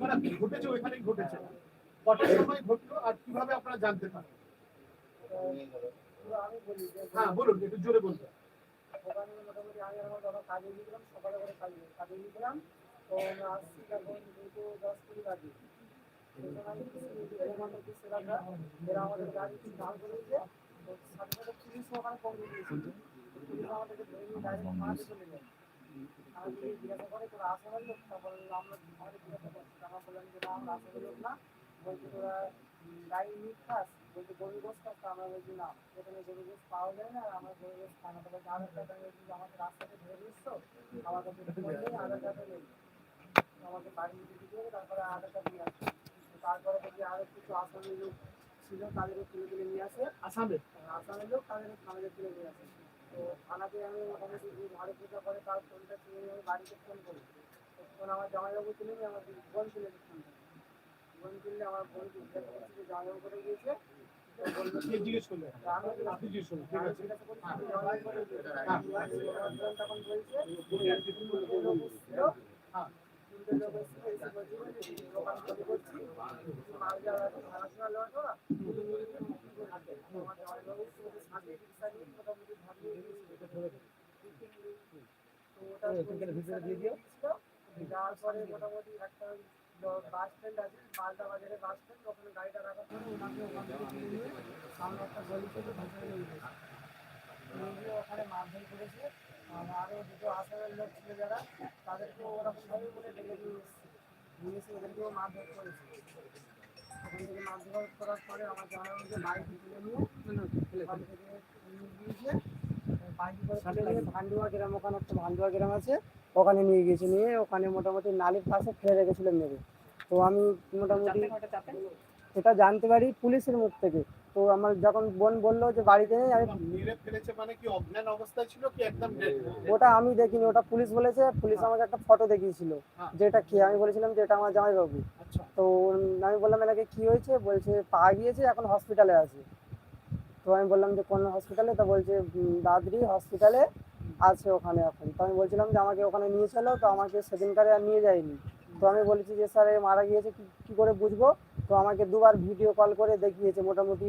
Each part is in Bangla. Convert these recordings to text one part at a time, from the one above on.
মানে ঘটেছে? ওইখানেই ঘটেছে। কটার সময় ঘটলো আর কীভাবে আপনারা জানতে পারেন? আমি বলি যে হ্যাঁ বলুন একটু জোরে বলতে ওখানে মোটামুটি আমি আমার বাবা কাজে গিয়েছিলাম সকালে করে কাজে কাজে গিয়েছিলাম। তো আসছি তখন দুটো দশ কুড়ি বাজে। এরা আমাদের গাড়ি দাঁড় করেছে তো সাথে সাথে পুলিশ ওখানে পৌঁছে দিয়েছিল আমাদেরকে ধরে নিয়ে ডাইরেক্ট মাঠে চলে যায়। আসামের? আসামের আমাকে বাড়ি হবে তারপরে আধার কার্ড নিয়ে আসছে তো তারপরে দেখি আরও কিছু আসামি লোক ছিল তাদেরকে তুলে তুলে নিয়ে আসে আসামে আসামের লোক তাদেরকে তুলে নিয়ে আসে তো থানাতে আমি মোটামুটি যে ঘরে পূজা করে তার ফোনটা তুলে আমি বাড়িতে ফোন করি। তো ফোন আমার জামাইবাবু তুলে নিয়ে আমার বোন তুলে ফোনটা। বোন তুললে আমার বোন জিজ্ঞাসা করছে যে জামাইবাবু করে গিয়েছে তো বলল কে জিজ্ঞেস করলেন যে আমি বললাম, আপনি জিজ্ঞেস করলেন ঠিক আমি আছে জিজ্ঞাসা করছি, আমি জামাইবাবু করে গিয়েছে। আমার বোন তখন বলছে তিনটে লোক এসেছিল, তিনটে লোক এসেছিল, এসে বলছিল যে দোকান তৈরি করছি মাল যাওয়ার আছে খানাশোনা নেওয়া তো না আমার জামাইবাবু শুধু সাথে রিক্সা নিয়ে মোটামুটি একটা বাস আছে মালদা বাজারে বাস ওখানে গাড়িটা রাখার পরে ওনাকে নিয়ে সামনে একটা গলি থেকে ভিতরে নিয়ে গেছে নিয়ে করেছে আরও দুটো আসামের লোক ছিল যারা তাদেরকে ওরকমভাবে বলে ডেকে নিয়ে এসেছে নিয়ে এসে ওদেরকেও মারধর করেছে পরে ভান্ডুয়া গ্রাম ওখানে একটা গ্রাম আছে ওখানে নিয়ে গিয়েছে নিয়ে ওখানে মোটামুটি নালির পাশে ফেলে রেখেছিল মেরে তো আমি মোটামুটি এটা জানতে পারি পুলিশের মুখ থেকে। তো আমার যখন বোন বলল যে বাড়িতে নেই আমি মেরে ফেলেছে মানে কি অজ্ঞান অবস্থায় ছিল কি একদম? ওটা আমি দেখিনি ওটা পুলিশ বলেছে পুলিশ আমাকে একটা ফটো দেখিয়েছিল হ্যাঁ। যেটা কি আমি বলেছিলাম যে এটা আমার জামাইবাবু আচ্ছা। তো আমি বললাম এনাকে কি হয়েছে? বলছে পা গিয়েছে এখন হসপিটালে আছে। তো আমি বললাম যে কোন হসপিটালে তো বলছে দাদরি হসপিটালে আছে ওখানে এখন। তো আমি বলছিলাম যে আমাকে ওখানে নিয়ে চলো। তো আমাকে সেদিনকারে আর নিয়ে যায়নি। তো আমি বলেছি যে স্যার মারা গিয়েছে কি কি করে বুঝব? তো আমাকে দুবার ভিডিও কল করে দেখিয়েছে মোটামুটি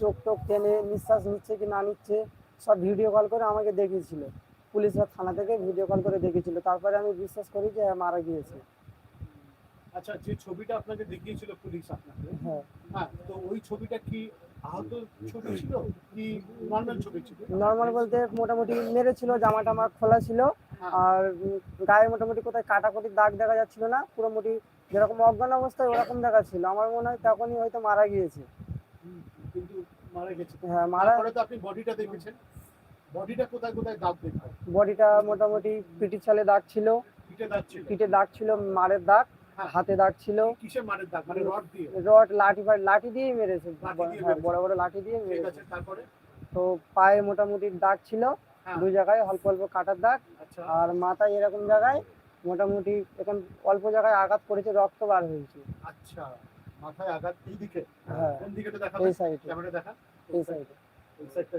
চোখ টোক টেনে নিঃশ্বাস নিচ্ছে কি না নিচ্ছে সব ভিডিও কল করে আমাকে দেখিয়েছিল। পুলিশরা থানা থেকে ভিডিও কল করে দেখিয়েছিল। তারপরে আমি বিশ্বাস করি যে হ্যাঁ, মারা গিয়েছে। আচ্ছা যে ছবিটা আপনাকে দেখিয়েছিল পুলিশ আপনাকে হ্যাঁ। হ্যাঁ তো ওই ছবিটা কি নর্মাল ছিল বলতে মোটামুটি মেরেছিল জামা টামা খোলা ছিল হ্যাঁ। আর গায়ে মোটামুটি কোথায় কাটাকুটির দাগ দেখা যাচ্ছিল না পুরো মোটি যেরকম অজ্ঞান অবস্থায় ওরকম দেখাচ্ছিল আমার মনে হয় তখনই হয়তো মারা গিয়েছে। হ্যাঁ মারা আপনি বডিটা দেখেছেন? বডিটা কোথায় কোথায় দাগ দেখবেন বডিটা মোটামুটি পিটির ছালে দাগ ছিল। পিঠে দাগ ছিল মারের দাগ। হাতে দাগ ছিল। মারের দাগ? মানে রড দিয়ে? রড লাঠি লাঠি দিয়ে হ্যাঁ মেরেছে। বড় বড় লাঠি দিয়ে মেরেছে। তারপরে? তো পায়ে মোটামুটি দাগ ছিল। হ্যাঁ। দুই জায়গায় অল্প অল্প কাটার দাগ। আচ্ছা। আর মাথায় এরকম জায়গায় মোটামুটি এখন অল্প জায়গায় আঘাত করেছে রক্ত বার হয়েছে। আচ্ছা মাথায় আঘাত এই দিকে? হ্যাঁ। কোন দিকে দেখা এই সাইডে ক্যামেরা দেখা? এই সাইডে এই সাইডটা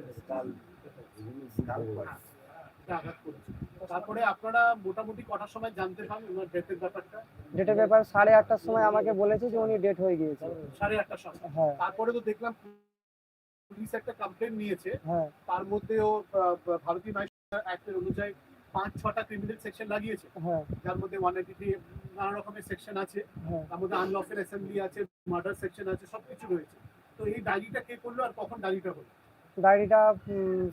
আঘাত করেছে। তারপরে আপনারা মোটামুটি কটার সময় জানতে পান ওনার ডেথের ব্যাপারটা? ডেটের ব্যাপার সাড়ে আটটার সময় আমাকে বলেছে যে উনি ডেট হয়ে গিয়েছে। সাড়ে আটটার সময়। হ্যাঁ। তারপরে তো দেখলাম পুলিশ একটা কমপ্লেন নিয়েছে। হ্যাঁ। তার মধ্যেও ভারতীয় ন্যায় অ্যাক্টের অনুযায়ী পাঁচ ছটা ক্রিমিনাল সেকশন লাগিয়েছে। হ্যাঁ। যার মধ্যে ওয়ান এইটি নানা রকমের সেকশন আছে। হ্যাঁ। তার মধ্যে আনলফেল অ্যাসেম্বলি আছে মার্ডার সেকশন আছে সবকিছু রয়েছে। তো এই ডায়েরিটা কে করল আর কখন ডায়েরিটা হলো? ডায়েরিটা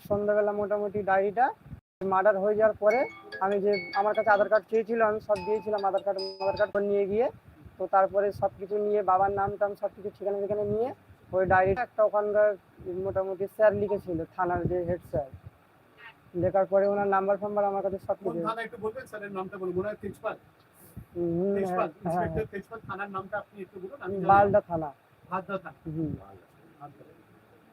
সন্ধ্যাবেলা মোটামুটি ডায়েরিটা মার্ডার হয়ে যাওয়ার পরে আমি যে আমার কাছে আধার কার্ড চেয়েছিল আমি সব দিয়েছিলাম আধার কার্ড আধার কার্ড নিয়ে গিয়ে। তো তারপরে সব কিছু নিয়ে বাবার নাম টাম সব কিছু ঠিকানা ঠিকানা নিয়ে ওই ডায়েরিটা একটা ওখানকার মোটামুটি স্যার লিখেছিল থানার যে হেড স্যার লেখার পরে ওনার নাম্বার ফাম্বার আমার কাছে সব কিছু। বালদা থানা। থানা।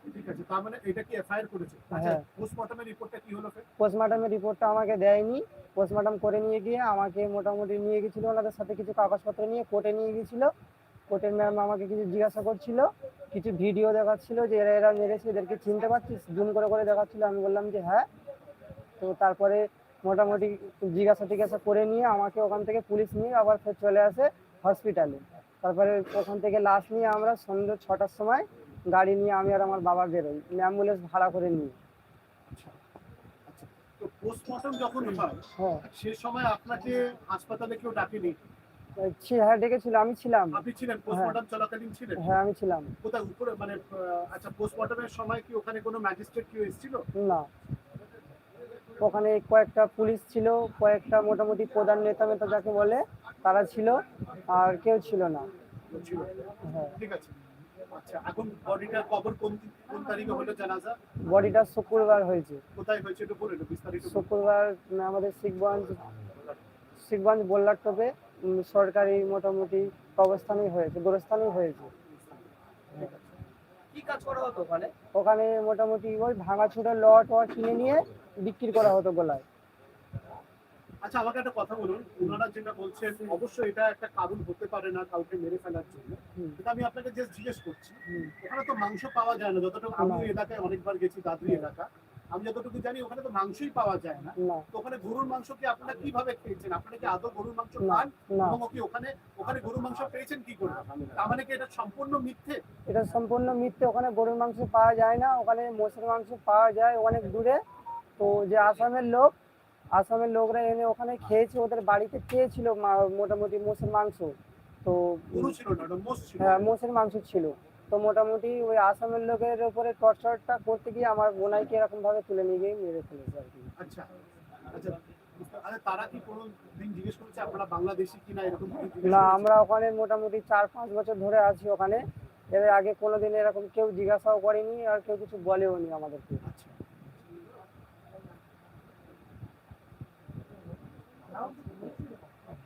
ঠিক আছে তার মানে এটা কি এফআইআর করেছে? আচ্ছা হ্যাঁ। পোস্টমর্টমের রিপোর্টটা কি হলো ফের? পোস্টমর্টমের রিপোর্টটা আমাকে দেয়নি। পোস্টমর্টম করে নিয়ে গিয়ে আমাকে মোটামুটি নিয়ে গেছিল ওনাদের সাথে কিছু কাগজপত্র নিয়ে কোর্টে নিয়ে গেছিল। কোর্টের ম্যাম আমাকে কিছু জিজ্ঞাসা করছিল কিছু ভিডিও দেখাচ্ছিল যে এরা এরা মেরেছে এদেরকে চিনতে পারছিস? জুম করে করে দেখাচ্ছিল আমি বললাম যে হ্যাঁ। তো তারপরে মোটামুটি জিজ্ঞাসা টিজ্ঞাসা করে নিয়ে আমাকে ওখান থেকে পুলিশ নিয়ে আবার ফের চলে আসে হসপিটালে তারপরে ওখান থেকে লাশ নিয়ে আমরা সন্ধ্যে ছটার সময় গাড়ি নিয়ে আমি আর আমার বাবা বেরোই। অ্যাম্বুলেন্স ভাড়া করে নিয়ে আচ্ছা। আচ্ছা তো পোস্টমর্টম যখন হয় হ্যাঁ। সে সময় আপনাকে হাসপাতালে কেউ ডাকেনি? ছি হ্যাঁ ডেকেছিল আমি ছিলাম। আপনি ছিলেন পোস্টমর্টম চলাকালীন ছিলেন? হ্যাঁ আমি ছিলাম। কোথায় উপরে মানে আচ্ছা পোস্টমর্টমের সময় কি ওখানে কোনো ম্যাজিস্ট্রেট কেউ এসেছিল? না। ওখানে কয়েকটা পুলিশ ছিল কয়েকটা মোটামুটি প্রধান নেতা মেতা যাকে বলে তারা ছিল আর কেউ ছিল না। হ্যাঁ। ঠিক আছে। আচ্ছা এখন বডিটার কবর কোন কোন তারিখে হলো জানাজা? বডিটা শুক্রবার হয়েছে। কোথায় হয়েছে একটু বলে বিস্তারিত শুক্রবার আমাদের শিখগঞ্জ শিখগঞ্জ বল্লার টোপে সরকারি মোটামুটি অবস্থানেই হয়েছে গোরস্থানেই হয়েছে। কি কাজ করা হতো ওখানে? ওখানে মোটামুটি ওই ভাঙাচুরা লট কিনে নিয়ে বিক্রি করা হতো গোলায়। আচ্ছা আমাকে একটা কথা বলুন। ওনারা যেটা বলছেন অবশ্যই এটা একটা কারণ হতে পারে না কাউকে মেরে ফেলার জন্য। কিন্তু আমি আপনাকে জাস্ট জিজ্ঞেস করছি। ওখানে তো মাংস পাওয়া যায় না। যতটুকু আমি এলাকায় অনেকবার গেছি দাদরি এলাকা আমি যতটুকু জানি ওখানে তো মাংসই পাওয়া যায় না। তো ওখানে গরুর মাংস কি আপনারা কীভাবে খেয়েছেন? আপনারা কি আদৌ গরুর মাংস খান? এবং কি ওখানে ওখানে গরুর মাংস পেয়েছেন কি করে? তার মানে কি এটা সম্পূর্ণ মিথ্যে? এটা সম্পূর্ণ মিথ্যে। ওখানে গরুর মাংস পাওয়া যায় না ওখানে মোষের মাংস পাওয়া যায় অনেক দূরে। তো যে আসামের লোক আসামের লোকরা এনে ওখানে খেয়েছে ওদের বাড়িতে চেয়েছিল মা- মোটামুটি মোষের মাংস। তো হ্যাঁ মোষের মাংস ছিল। তো মোটামুটি ওই আসামের লোকের উপরে টর্চারটা করতে গিয়ে আমার বোনাইকে এরকম ভাবে তুলে নিয়ে গিয়ে মেরে ফেলেছে আর কি। আচ্ছা আচ্ছা। আচ্ছা না আমরা ওখানে মোটামুটি চার পাঁচ বছর ধরে আছি ওখানে। এর আগে কোনোদিন এরকম কেউ জিজ্ঞাসাও করেনি আর কেউ কিছু বলেও নি আমাদেরকে আচ্ছা আচ্ছা ওনার স্ত্রী ওনার স্ত্রী কি ভিডিও নেবেন আচ্ছা,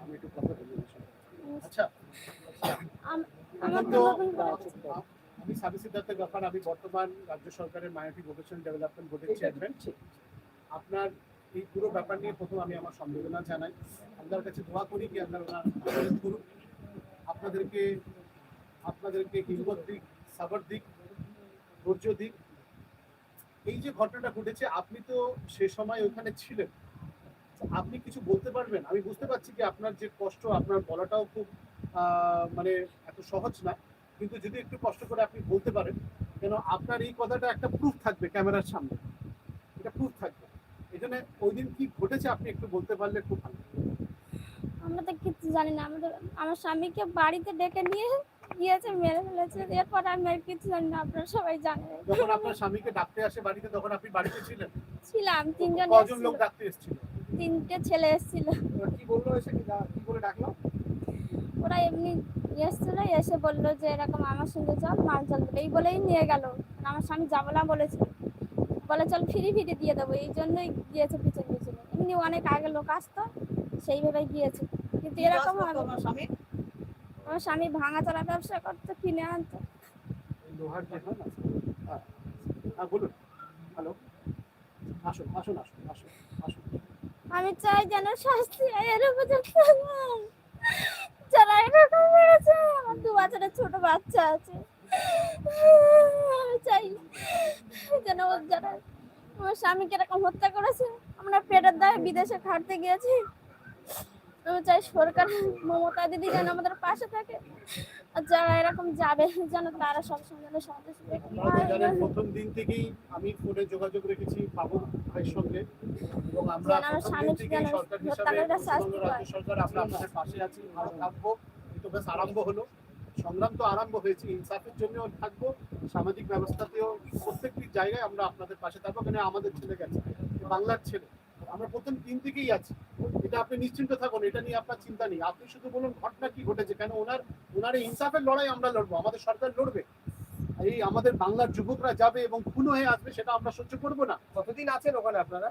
আমি একটু কথা বলি ওনার আচ্ছা। আম- সাবি সিদ্ধার্থ গাফার আমি বর্তমান রাজ্য সরকারের মায়াটি ভোকেশনাল ডেভেলপমেন্ট বোর্ডের চেয়ারম্যান আপনার এই পুরো ব্যাপার নিয়ে প্রথম আমি আমার সম্বেদনা জানাই। আপনার কাছে দোয়া করি কি আপনার ওনার করুন আপনাদেরকে আপনাদেরকে হিম্মত দিক, সাবর দিক, ধৈর্য দিক। এই যে ঘটনাটা ঘটেছে, আপনি তো সে সময় ওখানে ছিলেন। আপনি কিছু বলতে পারবেন? আমি বুঝতে পারছি কি আপনার যে কষ্ট, আপনার বলাটাও খুব মানে এত সহজ না। কিন্তু যদি একটু কষ্ট করে আপনি বলতে পারেন, কেন আপনার এই কথাটা একটা প্রুফ থাকবে ক্যামেরার সামনে। এটা প্রুফ থাকবে। এই জন্য ওই দিন কি ঘটেছে আপনি একটু বলতে পারলে খুব ভালো আমরা তো কিছু জানি না আমাদের আমার স্বামীকে বাড়িতে ডেকে নিয়ে গিয়েছে মেরে ফেলেছে এরপর আমি আর কিছু জানি না আপনারা সবাই জানেন। যখন আপনার স্বামীকে ডাকতে আসে বাড়িতে তখন আপনি বাড়িতে ছিলেন? ছিলাম তিনজন কজন লোক ডাকতে এসেছিল? তিনটে ছেলে এসেছিল। কি বলল এসে কি কি বলে ডাকলো? ওরা এমনি এসেছিল এসে বলল যে এরকম আমার সঙ্গে চল মাল চল এই বলেই নিয়ে গেল। আমার স্বামী যাব না বলেছিল। বলে চল ফিরি ফিরি দিয়ে দেবো। এই জন্যই গিয়েছে পিছনে পিছনে। এমনি অনেক আগে লোক আসতো সেইভাবে গিয়েছে। কিন্তু এরকম হবে আমার স্বামী আমার স্বামী ভাঙা চলা ব্যবসা করতো কিনে আনতো। লোহার যে হয় না বলুন। হ্যালো। আসুন আসুন আসুন আসুন আসুন। আমি চাই যেন শাস্তি এর উপযুক্ত। যারা এরকম করেছে আমার দু বছরের ছোট বাচ্চা আছে। চাই যেন যারা আমার স্বামীকে এরকম হত্যা করেছে আমরা পেটের দায়ে বিদেশে খাটতে গিয়েছি। আমি চাই সরকার মমতা দিদি যেন আমাদের পাশে থাকে। আর যারা এরকম যাবে যেন তারা সবসময় যেন জানেন প্রথম দিন থেকেই আমি ফোনে যোগাযোগ রেখেছি পাবন ভাইয়ের সঙ্গে। এবং আমরা সরকার হিসাবে সরকার আমরা আপনাদের পাশে আছি ভালো থাকব। আরম্ভ হলো। সংগ্রাম তো আরম্ভ হয়েছে ইনসাফের জন্যও থাকব সামাজিক ব্যবস্থাতেও প্রত্যেকটি জায়গায় আমরা আপনাদের পাশে থাকব কেন আমাদের ছেলে গেছে বাংলার ছেলে। আমরা প্রথম দিন থেকেই আছি। এটা আপনি নিশ্চিন্ত থাকুন এটা নিয়ে আপনার চিন্তা নেই। আপনি শুধু বলুন ঘটনা কি ঘটেছে কেন ওনার ওনার এই ইনসাফের লড়াই আমরা লড়বো আমাদের সরকার লড়বে। এই আমাদের বাংলার যুবকরা যাবে এবং খুন হয়ে আসবে সেটা আমরা সহ্য করব না। কতদিন আছেন ওখানে আপনারা?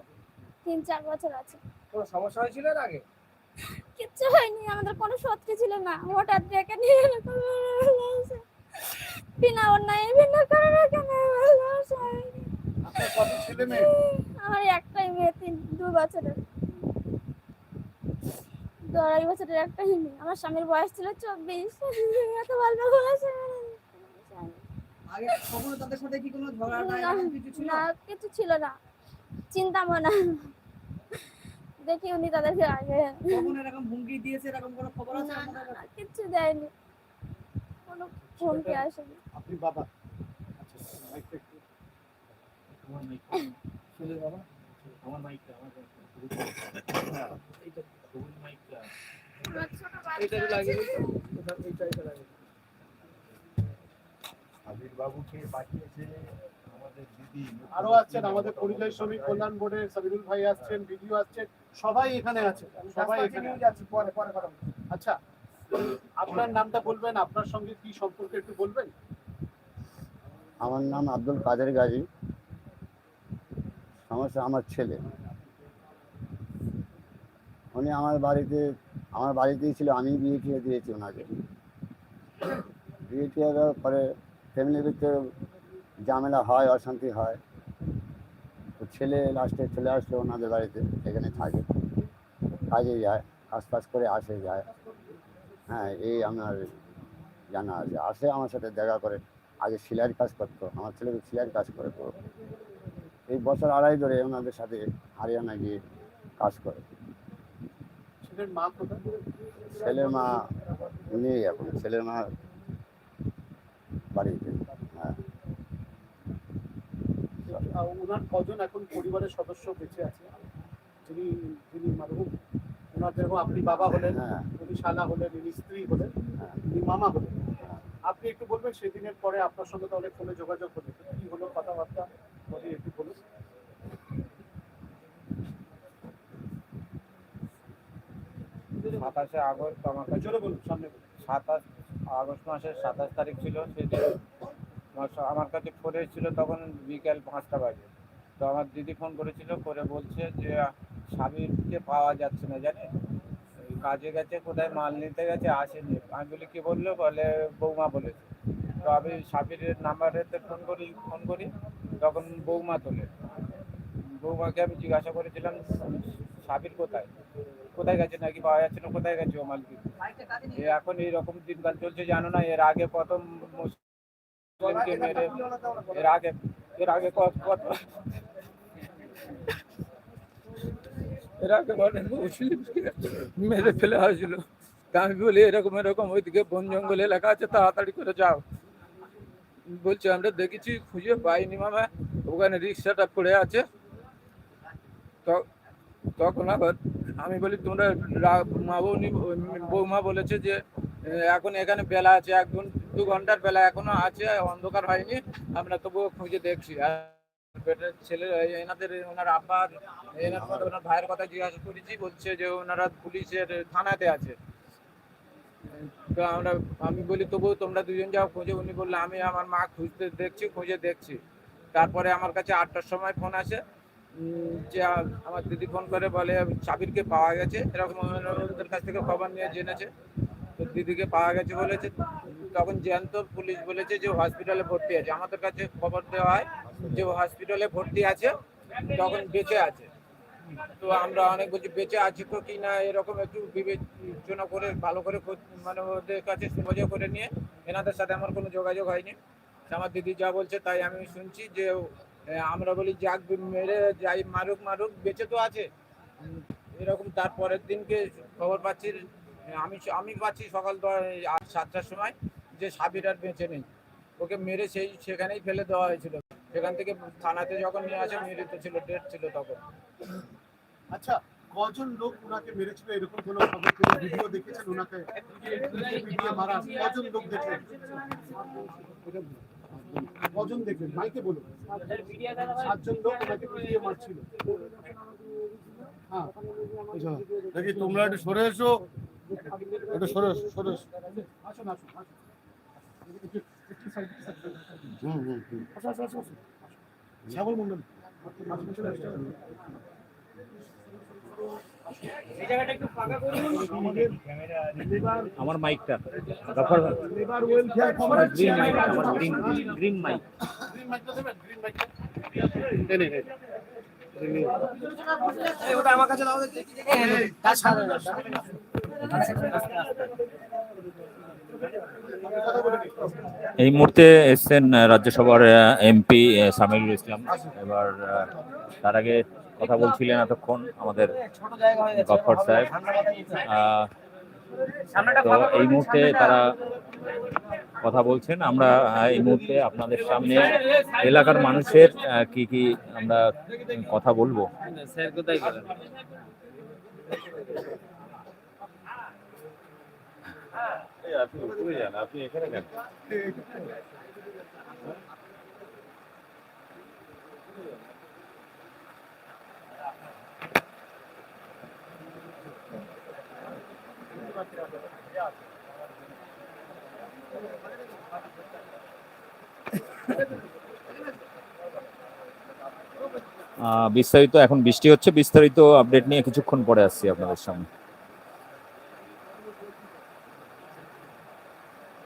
তিন চার বছর আছে। কোনো সমস্যা হয়েছিল এর আগে? কিচ্ছু হয়নি আমাদের কোনো শত্রু ছিল না। হঠাৎ ডেকে নিয়ে বিনা অন্যায় বিনা ছেলে মেয়ে? আমার একটাই মেয়ে তিন দু বছরের। দু আড়াই বছরের একটা মেয়ে আমার স্বামীর বয়স ছিল চব্বিশ। এত ভালো বয়সে না। কিছু ছিল? না চিন্তা মনে দেখি উনি তাদেরকে আগে কখনো এরকম হুমকি দিয়েছে এরকম কোনো খবর আছে? কাছে? দেয়নি। কোনো হুমকি আসেনি। আপনি বাবা। আচ্ছা আমার মাইকটা শুনে বাবা আমার মাইকটা আমার এইটা মাইকটা এইটা বাচ্চা এইটা এইটা লাগিয়ে আবির বাবুকে দিদি আরও আছেন আমাদের পরিযায়ী শ্রমিক কল্যাণ বোর্ডের সাবিরুল ভাই আসছেন ভিডিও আসছেন সবাই এখানে আছে সবাই এখানে পরে পরে আচ্ছা আপনার নামটা বলবেন আপনার সঙ্গে কি সম্পর্ক একটু বলবেন? আমার নাম আব্দুল কাদের গাজী। সমস্যা আমার ছেলে। উনি আমার বাড়িতে আমার বাড়িতেই ছিল আমি বিয়ে টিয়ে দিয়েছি ওনাকে। বিয়ে টিয়ে দেওয়ার পরে ফ্যামিলির ভিতরে ঝামেলা হয় অশান্তি হয়। তো ছেলে লাস্টে চলে আসলো ওনাদের বাড়িতে এখানে থাকে। কাজে যায় কাজ ফাজ করে আসে যায়। হ্যাঁ এই আমার জানা আছে। আসে আমার সাথে দেখা করে। আগে সেলাইয়ের কাজ করতো। আমার ছেলে তো সেলাইয়ের কাজ করে পুরো এই বছর আড়াই ধরে ওনাদের সাথে হারিয়ানা গিয়ে কাজ করে। ছেলের মা নেই এখন। ছেলের মা বাড়িতে। ওনার কজন এখন পরিবারের সদস্য বেঁচে আছে? যিনি যিনি মারহুম ওনার যেরকম আপনি বাবা হলেন হ্যাঁ। উনি শালা হলেন উনি স্ত্রী হলেন হ্যাঁ। উনি মামা হলেন। আপনি একটু বলবেন সেদিনের পরে আপনার সঙ্গে তো অনেক ফোনে যোগাযোগ হলো। কি হলো কথাবার্তা? বলি একটু বলুন। সাতাশে আগস্ট আমার কাছে বলুন সামনে সাতাশ আগস্ট মাসের সাতাশ তারিখ ছিল সেদিন আমার কাছে ফোন এসেছিল তখন বিকেল পাঁচটা বাজে। তো আমার দিদি ফোন করেছিল করে বলছে যে স্বামীকে পাওয়া যাচ্ছে না জানে কাজে গেছে কোথায় মাল নিতে গেছে আসেনি। আমি বলি কি বলল? বলে বৌমা বলেছে। তো আমি সাবিরের নাম্বারেতে ফোন করি ফোন করি তখন বৌমা তোলে। বৌমাকে আমি জিজ্ঞাসা করেছিলাম সাবির কোথায়? কোথায় গেছে নাকি? পাওয়া যাচ্ছে না কোথায় গেছে ও মাল কিনতে? এ এখন এইরকম দিনকাল চলছে জানো না এর আগে কত মুসলিমকে মেরে এর আগে এর আগে কত কত এর আগে অনেক মুসলিমকে মেরে ফেলে হয়েছিল তা আমি বলি এরকম এরকম ওইদিকে বন জঙ্গল এলাকা আছে তাড়াতাড়ি করে যাও বলছে আমরা দেখেছি খুঁজে পাইনি মামা ওখানে রিক্সাটা পড়ে আছে তো- তখন আবার আমি বলি তোমরা রা- মা বৌনি বৌমা বলেছে যে এ, এখন এখানে বেলা আছে এক ঘণ্টা দু ঘণ্টার বেলা এখনও আছে, অন্ধকার হয়নি, আমরা তবুও খুঁজে দেখছি। আর বেটার ছেলে এনাদের, ওনার আব্বার এনার ওনার ভাইয়ের কথা জিজ্ঞাসা করেছি, বলছে যে ওনারা পুলিশের থানাতে আছে। তো আমরা, আমি বলি, তবুও তোমরা দুজন যাও, খুঁজে। উনি বললে, আমি আমার মা খুঁজতে দেখছি, খুঁজে দেখছি। তারপরে আমার কাছে আটটার সময় ফোন আসে। যে আমার দিদি ফোন করে বলে, সাবিরকে পাওয়া গেছে। এরকম ওদের কাছ থেকে খবর নিয়ে জেনেছে। তো দিদিকে পাওয়া গেছে বলেছে, তখন জ্যান্ত পুলিশ বলেছে যে হসপিটালে ভর্তি আছে। আমাদের কাছে খবর দেওয়া হয় যে হসপিটালে ভর্তি আছে, তখন বেঁচে আছে। তো আমরা অনেক বলছি, বেঁচে আছি তো কি না? এরকম একটু বিবেচনা করে, ভালো করে মানে ওদের কাছে যোগাযোগ করে নিয়ে, এনাদের সাথে আমার কোনো যোগাযোগ হয়নি। আমার দিদি যা বলছে তাই আমি শুনছি যে আমরা বলি, যাক, মেরে যাই, মারুক মারুক, বেঁচে তো আছে। এরকম তার পরের দিনকে খবর পাচ্ছি আমি আমি পাচ্ছি সকাল সাতটার সময় যে সাবির আর বেঁচে নেই। ওকে মেরে সেই সেখানেই ফেলে দেওয়া হয়েছিল। সেখান থেকে থানাতে যখন নিয়ে আসে মৃত ছিল ডেট ছিল তখন। আচ্ছা কজন লোক ওনাকে মেরেছিল? এরকম কোনো খবর ভিডিও দেখেছেন ওনাকে মারা কজন লোক দেখলেন? বলুন। কজন দেখলেন? মাইকে বলুন। সাতজন লোক ওনাকে পিটিয়ে মারছিল। হ্যাঁ। দেখি তোমরা একটু সরে এসো। একটু সরে সরে। আসুন আসুন হুম। হুম হুম। শ্যামল মন্ডল আমার মাইকটা। Gafar labour welfare green mike আমার গ্রিন গ্রিন মাইক। গ্রিন মাইকটা দেবেন গ্রিন মাইকটা। নে নে নে। এই এই, মুহূর্তে এসছেন রাজ্যসভার এমপি সামিরুল ইসলাম। এবার তার আগে কথা বলছিলেন এতক্ষণ আমাদের গফর সাহেব। তো এই মুহূর্তে তারা কথা বলছেন। আমরা এই মুহূর্তে আপনাদের সামনে এলাকার মানুষের কি কি আমরা কথা বলব? স্যার কোথায় গেলেন? আপনি এখানে কেন বিস্তারিত এখন বৃষ্টি হচ্ছে। বিস্তারিত আপডেট নিয়ে কিছুক্ষণ পরে আসছি আপনাদের সামনে।